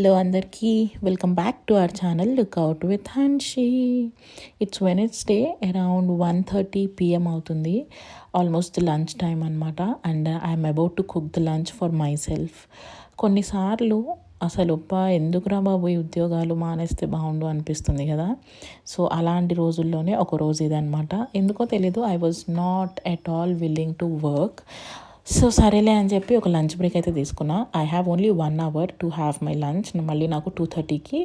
Hello అందరికీ. Welcome back to our channel lookout with Hanshi it's Wednesday around one thirty PM అవుతుంది. Almost lunch time అనమాట and I'm about to cook the lunch for myself కొన్నిసార్లు అసలు ఒప్ప ఎందుకురా బాబు ఈ ఉద్యోగాలు మానేస్తే బాగుండు అనిపిస్తుంది కదా. సో అలాంటి రోజుల్లోనే ఒక రోజు ఇదనమాట ఎందుకో తెలీదు I was not at all willing to work so సరేలే అని చెప్పి ఒక లంచ్ బ్రేక్ అయితే తీసుకున్నా. I have only one hour to have my lunch మళ్ళీ నాకు టూ థర్టీకి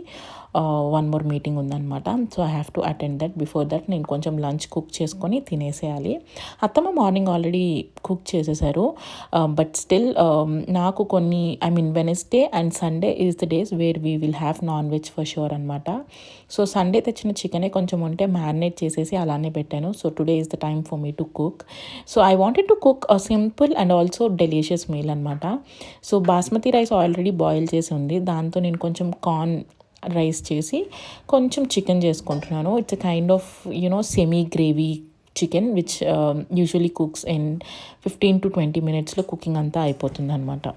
వన్ మోర్ మీటింగ్ ఉందన్నమాట. So I have to attend that before that నేను కొంచెం లంచ్ కుక్ చేసుకొని తినేసేయాలి. అత్తమ్మ మార్నింగ్ ఆల్రెడీ కుక్ చేసేసారు. బట్ స్టిల్ నాకు కొన్ని I mean Wednesday and Sunday is the days where we will have non veg for sure అనమాట so Sunday తెచ్చిన చికెనే కొంచెం ఉంటే మ్యారినేట్ చేసేసి అలానే పెట్టాను. So today is the time for me to cook so I wanted to cook a simple and also delicious meal అనమాట so basmati rice already boil చేసి ఉంది. దాంతో నేను కొంచెం కార్న్ రైస్ చేసి కొంచెం చికెన్ చేసుకుంటున్నాను. It's kind of you know semi gravy chicken which usually cooks in fifteen to twenty మినిట్స్లో కుకింగ్ అంతా అయిపోతుంది అనమాట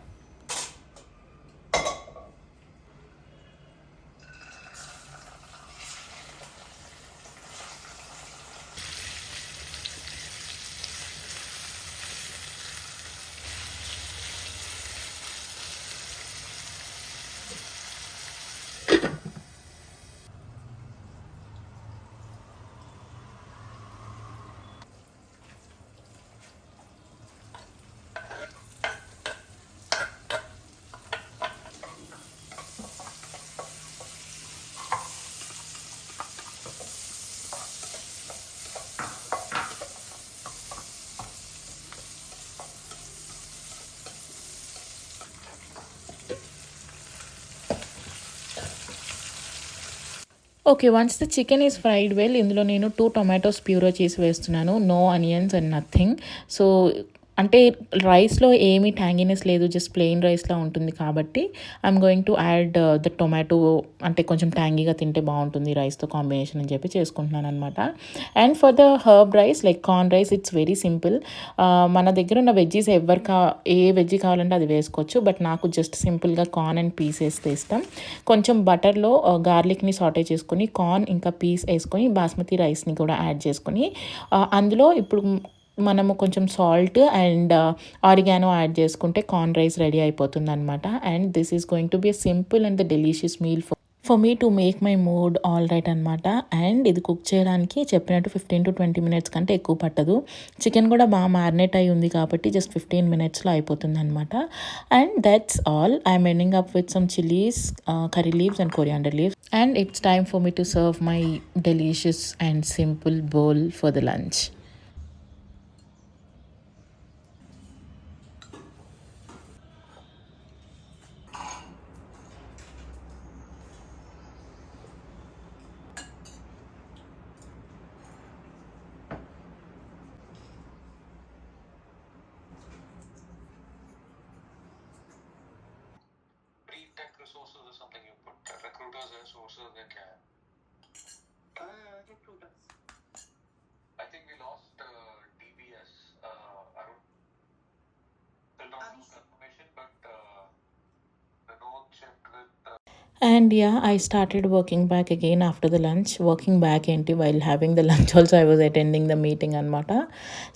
okay once the chicken is fried well ఇందులో నేను టూ టొమాటోస్ ప్యూరో చేసి వేస్తున్నాను. No onions and nothing so అంటే రైస్లో ఏమీ ట్యాంగినెస్ లేదు జస్ట్ ప్లెయిన్ రైస్లా ఉంటుంది కాబట్టి I'm going to add the tomato అంటే కొంచెం ట్యాంగీగా తింటే బాగుంటుంది రైస్తో కాంబినేషన్ అని చెప్పి చేసుకుంటున్నాను అనమాట and for the herb rice like corn rice it's very simple మన దగ్గర ఉన్న వెజ్జీస్ ఎవరు కా ఏ వెజ్జీ కావాలంటే అది వేసుకోవచ్చు బట్ నాకు జస్ట్ సింపుల్గా కార్న్ అండ్ పీస్ వేస్తే ఇష్టం. కొంచెం బటర్లో గార్లిక్ని సాటే చేసుకొని కార్న్ ఇంకా పీస్ వేసుకొని బాస్మతి రైస్ని కూడా యాడ్ చేసుకొని uh, అందులో ఇప్పుడు మనము కొంచెం సాల్ట్ అండ్ ఆరిగానో యాడ్ చేసుకుంటే కార్న్ రైస్ రెడీ అయిపోతుంది అనమాట and this is going to be simple and the delicious meal for for me to make my mood all right అనమాట అండ్ ఇది కుక్ చేయడానికి చెప్పినట్టు ఫిఫ్టీన్ టు ట్వంటీ మినిట్స్ కంటే ఎక్కువ పట్టదు. చికెన్ కూడా బాగా మ్యారినేట్ అయి ఉంది కాబట్టి జస్ట్ ఫిఫ్టీన్ మినిట్స్లో అయిపోతుంది అనమాట and that's all I'm ending up with some chillies curry leaves and coriander leaves and it's time for me to serve my delicious and simple bowl for the lunch resources or something you put uh, recruiters and sources in can. And yeah I started working back back after the lunch working back ఏంటి while having the lunch also I was attending the meeting అనమాట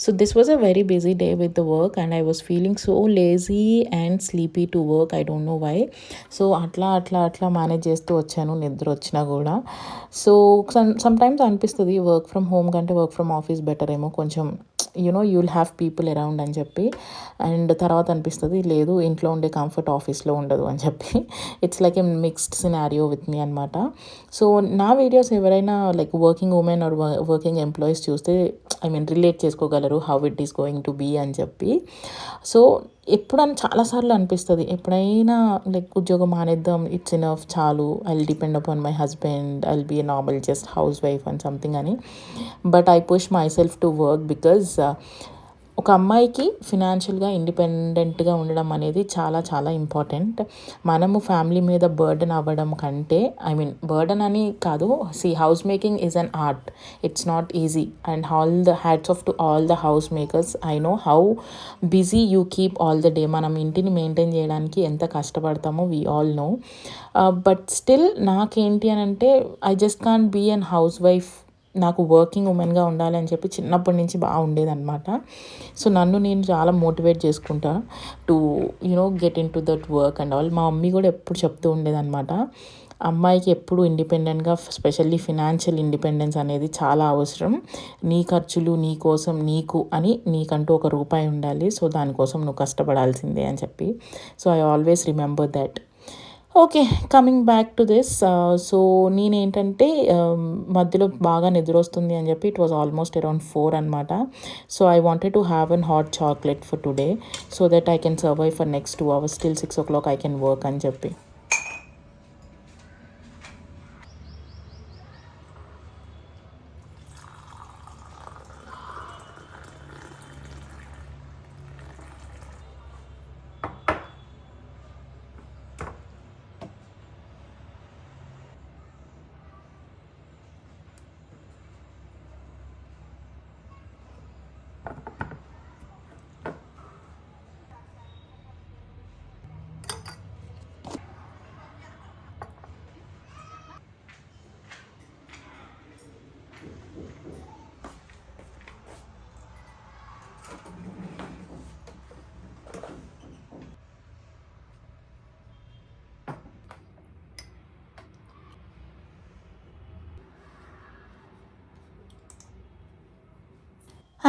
so this was a very busy day with the work and I was feeling so lazy and sleepy to work I don't know why so అట్లా అట్లా అట్లా manage చేస్తూ వచ్చాను నిద్ర వచ్చినా కూడా. So sometimes అనిపిస్తుంది వర్క్ ఫ్రమ్ హోమ్ కంటే వర్క్ ఫ్రమ్ ఆఫీస్ బెటర్ ఏమో కొంచెం you know you'll have people around అని చెప్పి. అండ్ తర్వాత అనిపిస్తుంది లేదు ఇంట్లో ఉండే కంఫర్ట్ ఆఫీస్లో ఉండదు అని చెప్పి. It's like a mixed scenario with me అనమాట సో నా వీడియోస్ ఎవరైనా like working women or working employees చూస్తే ఐ మీన్ రిలేట్ చేసుకోగలరు how it is going to be అని చెప్పి. సో ఎప్పుడన్నా చాలాసార్లు అనిపిస్తుంది. ఎప్పుడైనా లైక్ ఉద్యోగం మానేద్దాం ఇట్స్ ఇనఫ్ చాలు I depend upon my husband I'll be normal just housewife and something అని. But I push myself to work because ఒక అమ్మాయికి ఫినాన్షియల్గా ఇండిపెండెంట్గా ఉండడం అనేది చాలా చాలా ఇంపార్టెంట్ మనము ఫ్యామిలీ మీద బర్డెన్ అవ్వడం కంటే ఐ మీన్ బర్డన్ అని కాదు see house making is an art it's not easy and all the hats off to all the house makers I know how busy you keep all the day మనం ఇంటిని maintain చేయడానికి ఎంత కష్టపడతామో we all know but still నాకేంటి అని అంటే I just can be an housewife నాకు working ఉమెన్గా ఉండాలి అని చెప్పి చిన్నప్పటి నుంచి బాగా ఉండేదన్నమాట. సో నన్ను నేను చాలా మోటివేట్ చేసుకుంటా to you know get into that work and all మా మమ్మీ కూడా ఎప్పుడు చెప్తూ ఉండేదన్నమాట. అమ్మాయికి ఎప్పుడు ఇండిపెండెంట్గా స్పెషల్లీ ఫినాన్షియల్ ఇండిపెండెన్స్ అనేది చాలా అవసరం. నీ ఖర్చులు నీ కోసం నీకు అని నీకంటూ ఒక రూపాయి ఉండాలి. సో దానికోసం నువ్వు కష్టపడాల్సిందే అని చెప్పి. So I always remember that okay coming back to this so నేనేంటంటే మధ్యలో బాగా నిద్ర వస్తుంది అని చెప్పి it was almost around four అనమాట so I wanted to have an hot chocolate for today so that I can survive for next two hours till six o'clock I can work అని చెప్పి.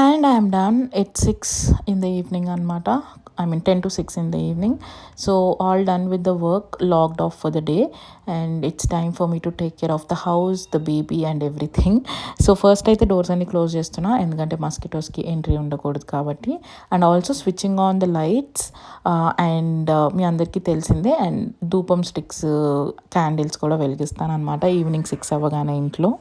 And I'm done at six in the evening అనమాట I mean ten to six in the evening so all done with the work locked off for the day and it's time for me to take care of the house the baby and everything so first అయితే doors అన్ని close చేస్తున్నా. ఎందుకంటే మస్కిటోస్కి entry ఉండకూడదు కాబట్టి. And also switching on the lights and మీ అందరికీ తెలిసిందే. And ధూపం స్టిక్స్ క్యాండిల్స్ కూడా వెలిగిస్తాను అనమాట ఈవినింగ్ సిక్స్ అవ్వగానే ఇంట్లో.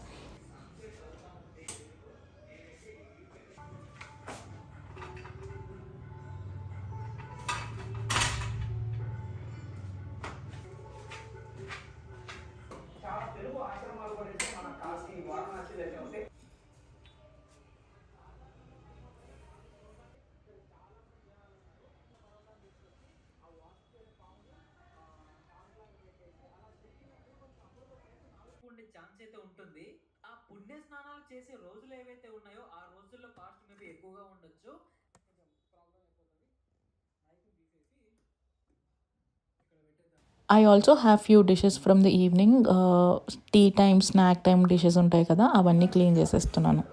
ఛాన్స్ అయితే ఉంటుంది. ఆ పుణ్య స్నానాలు చేసే రోజులు ఏవైతే ఉన్నాయో ఆ రోజుల్లో కాస్ట్ మేబీ ఎక్కువగా ఉండొచ్చు. కొంచెం ప్రాబ్లం అయిపోతుంది. నైఫ్ తీసేసి ఇక్కడ పెట్టేద్దాం. I also have few dishes from the evening tea time snack time dishes ఉంటాయి కదా అవన్నీ క్లీన్ చేసేస్తున్నాను.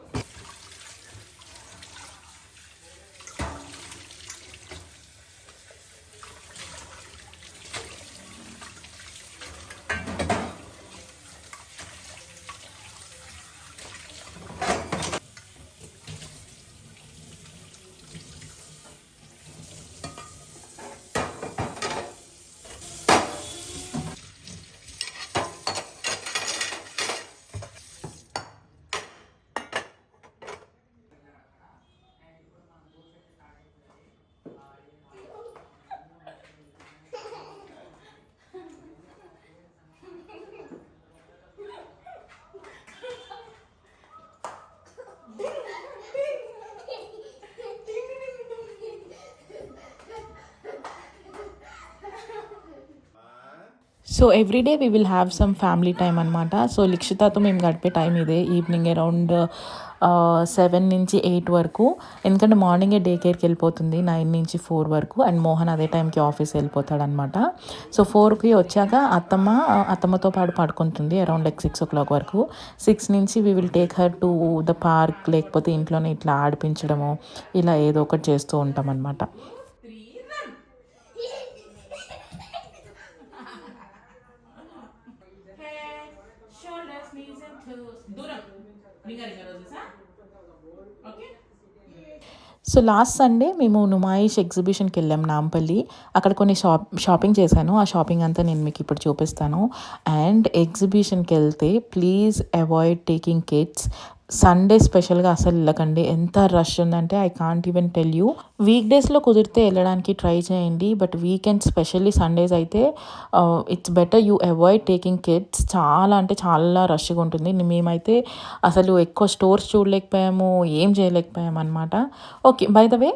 So everyday we will have some family time అనమాట సో లిక్షితాతో మేము గడిపే టైం ఇదే. ఈవినింగ్ అరౌండ్ సెవెన్ నుంచి ఎయిట్ వరకు. ఎందుకంటే మార్నింగే డే కేర్కి వెళ్ళిపోతుంది. నైన్ నుంచి ఫోర్ వరకు. అండ్ మోహన్ అదే టైంకి ఆఫీస్ వెళ్ళిపోతాడనమాట సో ఫోర్కి వచ్చాక అత్తమ్మ అత్తమ్మతో పాటు పడుకుంటుంది around like six o'clock వరకు. సిక్స్ నుంచి we will take her to the park లేకపోతే ఇంట్లోనే ఇట్లా ఆడిపించడము ఇలా ఏదో ఒకటి చేస్తూ ఉంటాం దూరం రోజెసా ఓకే సో లాస్ట్ సండే మేము నుమాయిష్ ఎగ్జిబిషన్కి వెళ్ళాం నాంపల్లి. అక్కడ కొన్ని షాప్ షాపింగ్ చేశాను. ఆ షాపింగ్ అంతా నేను మీకు ఇప్పుడు చూపిస్తాను. అండ్ ఎగ్జిబిషన్కి వెళ్తే please avoid taking kids Sunday స్పెషల్గా అసలు వెళ్ళకండి. ఎంత రష్ ఉందంటే I can't even tell you week డేస్లో కుదిరితే వెళ్ళడానికి ట్రై చేయండి. బట్ వీకెండ్ స్పెషల్లీ సండేస్ అయితే it's better you avoid taking kids చాలా అంటే చాలా రష్గా ఉంటుంది. మేమైతే అసలు ఎక్కువ స్టోర్స్ చూడలేకపోయాము ఏం చేయలేకపోయాము అనమాట okay by the way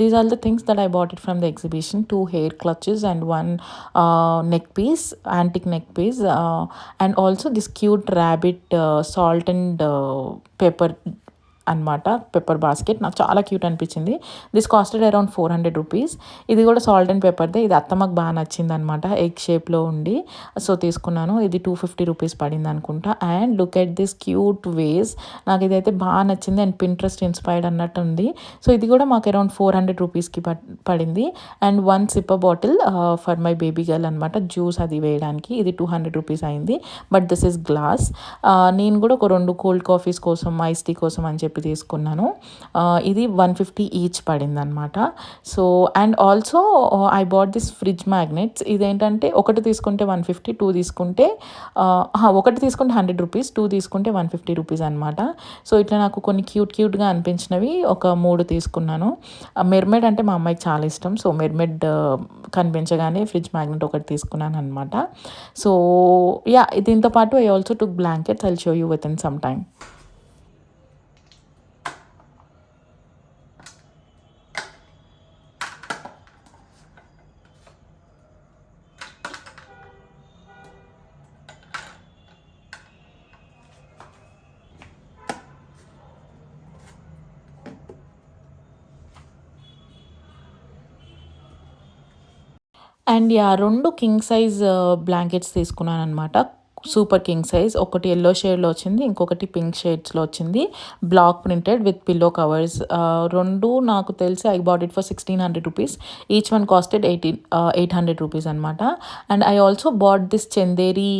these are the things that I bought it from the exhibition two hair clutches and one neck piece antique neck piece and also this cute rabbit salt and pepper pues, అన్నమాట pepper basket నాకు చాలా cute అనిపించింది. This costed around four hundred rupees ఇది కూడా salt and పెప్పర్దే ఇది అత్తమ్మకు బాగా నచ్చింది అనమాట ఎగ్ షేప్లో ఉండి. సో తీసుకున్నాను. ఇది టూ ఫిఫ్టీ రూపీస్ పడింది అనుకుంటా. And look at this cute vase నాకు ఇదైతే బాగా నచ్చింది అండ్ పింట్రెస్ట్ ఇన్స్పైర్డ్ అన్నట్టు ఉంది. సో ఇది కూడా మాకు అరౌండ్ ఫోర్ హండ్రెడ్ రూపీస్కి పడింది. And one sipper bottle for my baby girl అనమాట జ్యూస్ అది వేయడానికి. ఇది టూ హండ్రెడ్ రూపీస్ అయింది. బట్ దిస్ ఇస్ గ్లాస్ నేను కూడా ఒక రెండు కోల్డ్ కాఫీస్ కోసం ఐస్ టీ కోసం అని చెప్పి తీసుకున్నాను. ఇది వన్ ఫిఫ్టీ ఈచ్ పడింది అనమాట so and also I bought this fridge magnets. ఇదేంటంటే ఒకటి తీసుకుంటే వన్ ఫిఫ్టీ టూ తీసుకుంటే ఒకటి తీసుకుంటే హండ్రెడ్ రూపీస్ టూ తీసుకుంటే వన్ ఫిఫ్టీ రూపీస్ అనమాట సో ఇట్లా నాకు కొన్ని క్యూట్ క్యూట్గా అనిపించినవి ఒక మూడు తీసుకున్నాను. మెర్మెడ్ అంటే మా అమ్మాయికి చాలా ఇష్టం. సో మెర్మెడ్ కనిపించగానే ఫ్రిడ్జ్ మ్యాగ్నెట్ ఒకటి తీసుకున్నాను అనమాట సో యా దీంతో పాటు I also took blankets. I'll show you within some time. And yeah రెండు కింగ్ సైజ్ బ్లాంకెట్స్ తీసుకున్నాను అనమాట సూపర్ కింగ్ సైజ్. ఒకటి ఎల్లో షేడ్లో వచ్చింది ఇంకొకటి పింక్ షేడ్స్లో వచ్చింది. Black printed with pillow covers రెండు నాకు తెలిసి I bought it for sixteen hundred rupees each one costed eighteen eight hundred rupees అనమాట and I also bought this Chanderi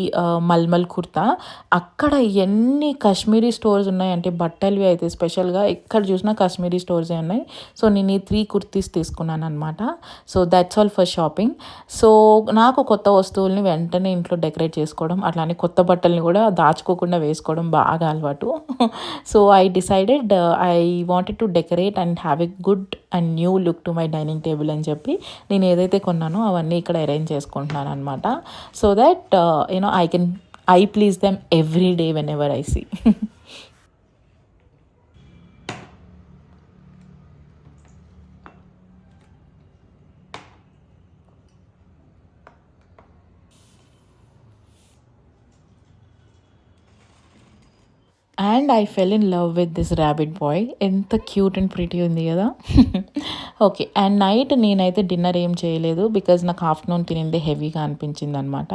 malmal kurta అక్కడ ఎన్ని కాశ్మీరీ స్టోర్స్ ఉన్నాయంటే బట్టలవి అయితే స్పెషల్గా ఎక్కడ చూసినా కాశ్మీరీ స్టోర్సే ఉన్నాయి. సో నేను ఈ త్రీ కుర్తీస్ తీసుకున్నాను అనమాట so that's all for shopping so నాకు కొత్త వస్తువుల్ని వెంటనే ఇంట్లో డెకరేట్ చేసుకోవడం అట్లానే కొత్త బట్టల్ని కూడా దాచుకోకుండా వేసుకోవడం బాగా అలవాటు. So I decided I wanted to decorate and have a good and new look to my dining table అని చెప్పి నేను ఏదైతే కొన్నానో అవన్నీ ఇక్కడ అరేంజ్ చేసుకుంటున్నాను అనమాట so that you know I can I please them every day whenever I see and I fell in love with this rabbit boy ఎంత cute and pretty ఉంది కదా. ఓకే అండ్ నైట్ నేనైతే డిన్నర్ ఏం చేయలేదు because నాకు afternoon తినింది హెవీగా అనిపించింది అనమాట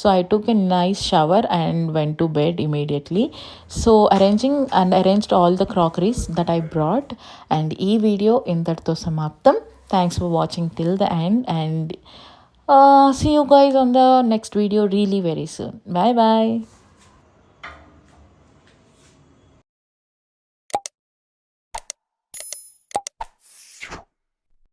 so I took a nice shower and went to bed immediately so arranging and arranged all the crockeries that I brought and ఈ వీడియో ఇంతటితో సమాప్తం. Thanks for watching till the end and see you guys on the next video really very soon bye bye